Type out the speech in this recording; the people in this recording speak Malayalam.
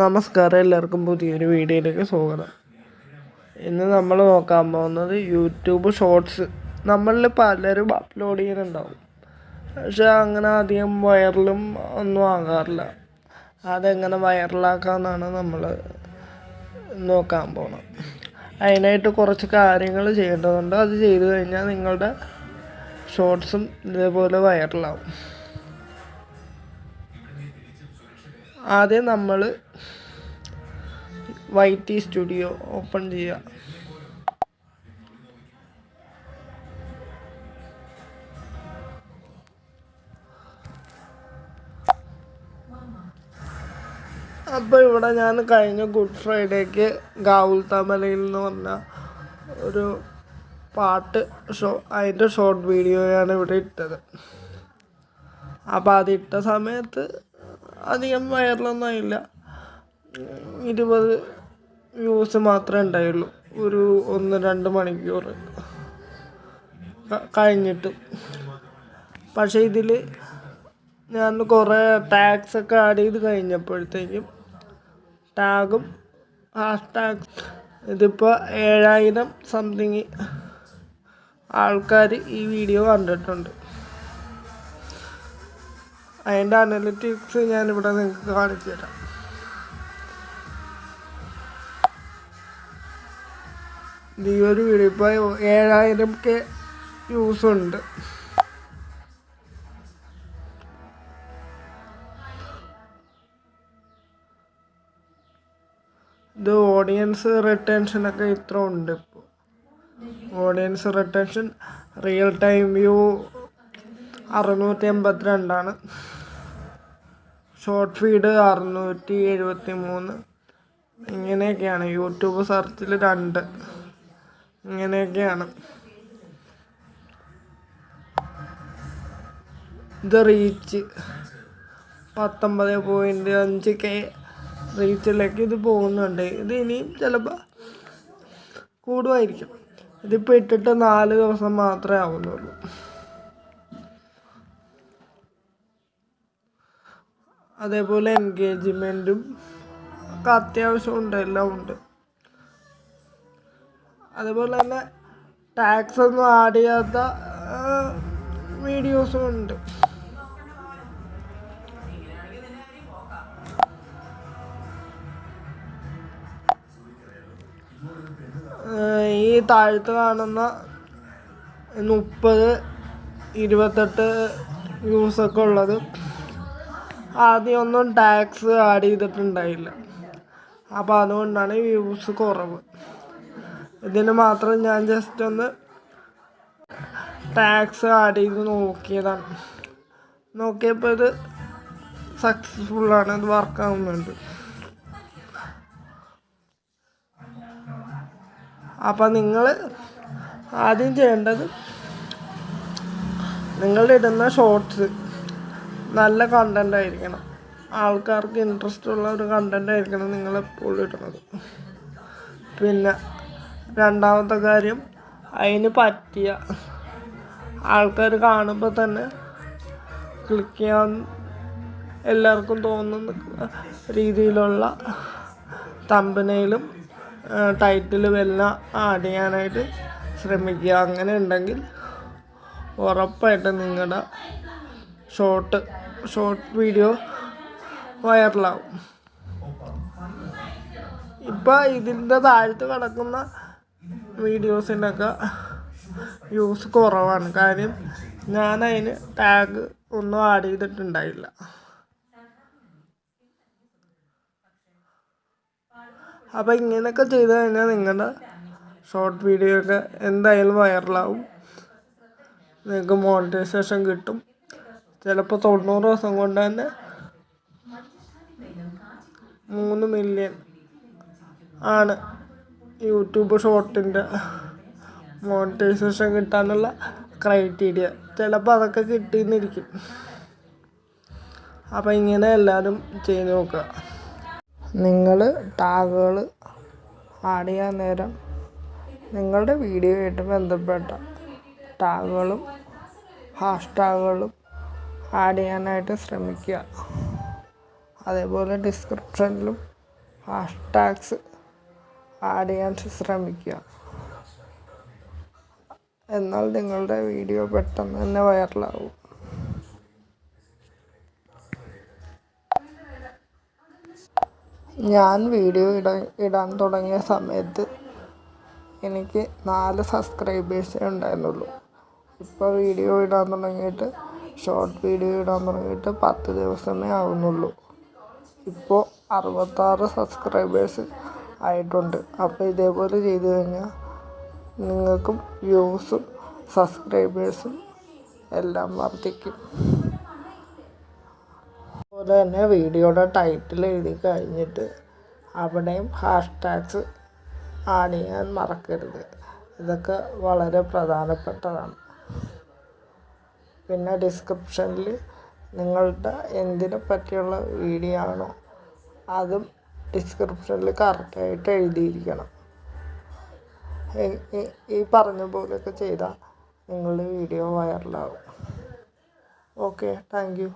നമസ്കാരം എല്ലാവർക്കും പുതിയൊരു വീഡിയോയിലേക്ക് സ്വാഗതം. ഇന്ന് നമ്മൾ നോക്കാൻ പോകുന്നത് യൂട്യൂബ് ഷോർട്സ്. നമ്മളിൽ പലരും അപ്ലോഡ് ചെയ്യുന്നുണ്ടാവും. പക്ഷെ അങ്ങനെ അധികം വൈറലും ഒന്നും ആകാറില്ല. അതെങ്ങനെ വൈറലാക്കാമെന്നാണ് നമ്മൾ നോക്കാൻ പോകുന്നത് അതിനായിട്ട് കുറച്ച് കാര്യങ്ങൾ ചെയ്യേണ്ടതുണ്ട്. അത് ചെയ്തു കഴിഞ്ഞാൽ നിങ്ങളുടെ ഷോർട്സും ഇതേപോലെ വൈറലാവും. ആദ്യം നമ്മൾ വൈ ടി സ്റ്റുഡിയോ ഓപ്പൺ ചെയ്യുക അപ്പോൾ ഇവിടെ ഞാൻ കഴിഞ്ഞ ഗുഡ് ഫ്രൈഡേക്ക് ഗാവുൽ തമലയിൽ എന്ന് പറഞ്ഞ ഒരു പാട്ട് ഷോ അതിന്റെ ഷോർട്ട് വീഡിയോയാണ് ഇവിടെ ഇട്ടത്. അപ്പോൾ അതിട്ട സമയത്ത് അധികം വൈറലൊന്നും ആയില്ല. ഇരുപത് വ്യൂസ് മാത്രമേ ഉണ്ടായുള്ളൂ. ഒരു ഒന്ന് രണ്ട് മണിക്കൂർ കഴിഞ്ഞിട്ട്. പക്ഷേ ഇതിൽ ഞാൻ കുറേ ടാഗ്സ് ഒക്കെ ആഡ് ചെയ്ത് കഴിഞ്ഞപ്പോഴത്തേക്കും ടാഗും ഹാഷ് ടാഗ് ഇതിപ്പോൾ ഏഴായിരം സംതിങ് ആൾക്കാർ ഈ വീഡിയോ കണ്ടിട്ടുണ്ട്. അതിന്റെ അനലറ്റിക്സ് ഞാനിവിടെ നിങ്ങൾക്ക് കാണിച്ചു തരാം ഈ ഒരു വീഡിയോ ഇപ്പോൾ ഏഴായിരം കെ വ്യൂസ് ഉണ്ട്. ഇത് ഓഡിയൻസ് റിട്ടൻഷനൊക്കെ ഇത്ര ഉണ്ട് ഇപ്പോൾ audience retention real time view അറുന്നൂറ്റി എൺപത്തിരണ്ടാണ് ഷോർട്ട് ഫീഡ് അറുന്നൂറ്റി എഴുപത്തി മൂന്ന് ഇങ്ങനെയൊക്കെയാണ്. യൂട്യൂബ് സെർച്ചിൽ രണ്ട്. ഇങ്ങനെയൊക്കെയാണ്. ഇത് റീച്ച് പത്തൊമ്പത് പോയിന്റ് അഞ്ച് കെ റീച്ചിലേക്ക് ഇത് പോകുന്നുണ്ട്. ഇത് ഇനിയും ചിലപ്പോൾ കൂടുമായിരിക്കും. ഇതിപ്പോൾ ഇട്ടിട്ട് നാല് ദിവസം മാത്രമേ ആവുന്നുള്ളൂ. അതേപോലെ എൻഗേജ്മെന്റും ഒക്കെ അത്യാവശ്യം ഉണ്ട്. എല്ലാം ഉണ്ട്. അതേപോലെ തന്നെ ടാക്സ് ഒന്നും ആഡ് ചെയ്യാത്ത വീഡിയോസും ഉണ്ട് ഈ താഴത്ത് കാണുന്ന മുപ്പത് ഇരുപത്തെട്ട് വ്യൂസൊക്കെ ഉള്ളത് ആദ്യമൊന്നും ടാക്സ് ആഡ് ചെയ്തിട്ടുണ്ടായില്ല. അപ്പോൾ അതുകൊണ്ടാണ് വ്യൂസ് കുറവ്. ഇതിന് മാത്രം ഞാൻ ജസ്റ്റ് ഒന്ന് ടാക്സ് ആഡ് ചെയ്ത് നോക്കിയതാണ്. നോക്കിയപ്പോൾ ഇത് സക്സസ്ഫുള്ളാണ് ഇത് വർക്കാവുന്നുണ്ട് അപ്പം നിങ്ങൾ ആദ്യം ചെയ്യേണ്ടത് നിങ്ങളിടുന്ന ഷോർട്സ് നല്ല കണ്ടന്റ് ആയിരിക്കണം. ആൾക്കാർക്ക് ഇൻട്രസ്റ്റ് ഉള്ള ഒരു കണ്ടന്റ് ആയിരിക്കണം നിങ്ങളെപ്പോഴും ഇടുന്നത്. പിന്നെ രണ്ടാമത്തെ കാര്യം അതിന് പറ്റിയ ആൾക്കാർ കാണുമ്പോൾ തന്നെ ക്ലിക്ക് ചെയ്യാൻ എല്ലാവർക്കും തോന്നുന്ന രീതിയിലുള്ള തമ്പനയിലും ടൈറ്റിലും എല്ലാം ആഡ് ചെയ്യാനായിട്ട് ശ്രമിക്കുക. അങ്ങനെ ഉണ്ടെങ്കിൽ ഉറപ്പായിട്ട് നിങ്ങളുടെ ഷോർട്ട് ഷോർട്ട് വീഡിയോ വൈറലാവും ഇപ്പം ഇതിന്റെ താഴത്ത് കിടക്കുന്ന വീഡിയോസിനൊക്കെ യൂസ് കുറവാണ്. കാര്യം ഞാൻ അതിന് ടാഗ് ഒന്നും ആഡ് ചെയ്തിട്ടുണ്ടായില്ല. അപ്പോൾ ഇങ്ങനെയൊക്കെ ചെയ്ത് കഴിഞ്ഞാൽ നിങ്ങളുടെ ഷോർട്ട് വീഡിയോ ഒക്കെ എന്തായാലും വൈറലാവും. നിങ്ങൾക്ക് മോണിറ്റൈസേഷൻ കിട്ടും. ചിലപ്പോൾ തൊണ്ണൂറ് ദിവസം കൊണ്ട് തന്നെ മൂന്ന് മില്യൺ ആണ്. യൂട്യൂബ് ഷോർട്ടിന്റെ മോണിറ്റൈസേഷൻ കിട്ടാനുള്ള ക്രൈറ്റീരിയ ചിലപ്പോൾ അതൊക്കെ കിട്ടിയെന്നിരിക്കും അപ്പോൾ ഇങ്ങനെ എല്ലാവരും ചെയ്ത് നോക്കുക. നിങ്ങൾ ടാഗുകൾ ആഡ് ചെയ്യാൻ നേരം നിങ്ങളുടെ വീഡിയോയായിട്ട് ബന്ധപ്പെട്ട ടാഗുകളും ഹാഷ്ടാഗുകളും ആഡ് ചെയ്യാനായിട്ട് ശ്രമിക്കുക. അതേപോലെ ഡിസ്ക്രിപ്ഷനിലും ഹാഷ്ടാഗ്സ് ആഡ് ചെയ്യാൻ ശ്രമിക്കുക. എന്നാൽ നിങ്ങളുടെ വീഡിയോ പെട്ടെന്ന് തന്നെ വൈറലാവും. ഞാൻ വീഡിയോ ഇടാൻ ഇടാൻ തുടങ്ങിയ സമയത്ത് എനിക്ക് നാല് സബ്സ്ക്രൈബേഴ്സേ ഉണ്ടായിരുന്നുള്ളൂ. ഇപ്പോൾ വീഡിയോ ഇടാൻ തുടങ്ങിയിട്ട് ഷോർട്ട് വീഡിയോ ഇടാൻ തുടങ്ങിയിട്ട് പത്ത് ദിവസമേ ആവുന്നുള്ളൂ. ഇപ്പോൾ അറുപത്താറ് സബ്സ്ക്രൈബേഴ്സ് ആയിട്ടുണ്ട്. അപ്പോൾ ഇതേപോലെ ചെയ്തു കഴിഞ്ഞാൽ നിങ്ങൾക്കും വ്യൂസും സബ്സ്ക്രൈബേഴ്സും എല്ലാം വർദ്ധിക്കും. അതുപോലെ തന്നെ വീഡിയോയുടെ ടൈറ്റിൽ എഴുതി കഴിഞ്ഞിട്ട് അവിടെയും ഹാഷ്ടാഗ്സ് ആഡ് ചെയ്യാൻ മറക്കരുത്. ഇതൊക്കെ വളരെ പ്രധാനപ്പെട്ടതാണ്. പിന്നെ ഡിസ്ക്രിപ്ഷനിൽ നിങ്ങളുടെ എന്തിനെ പറ്റിയുള്ള വീഡിയോ ആണോ അതും ഡിസ്ക്രിപ്ഷനിൽ കറക്റ്റായിട്ട് എഴുതിയിരിക്കണം. ഈ- പറഞ്ഞ പോലെയൊക്കെ ചെയ്താൽ നിങ്ങളുടെ വീഡിയോ വൈറലാകും ഓക്കെ താങ്ക് യു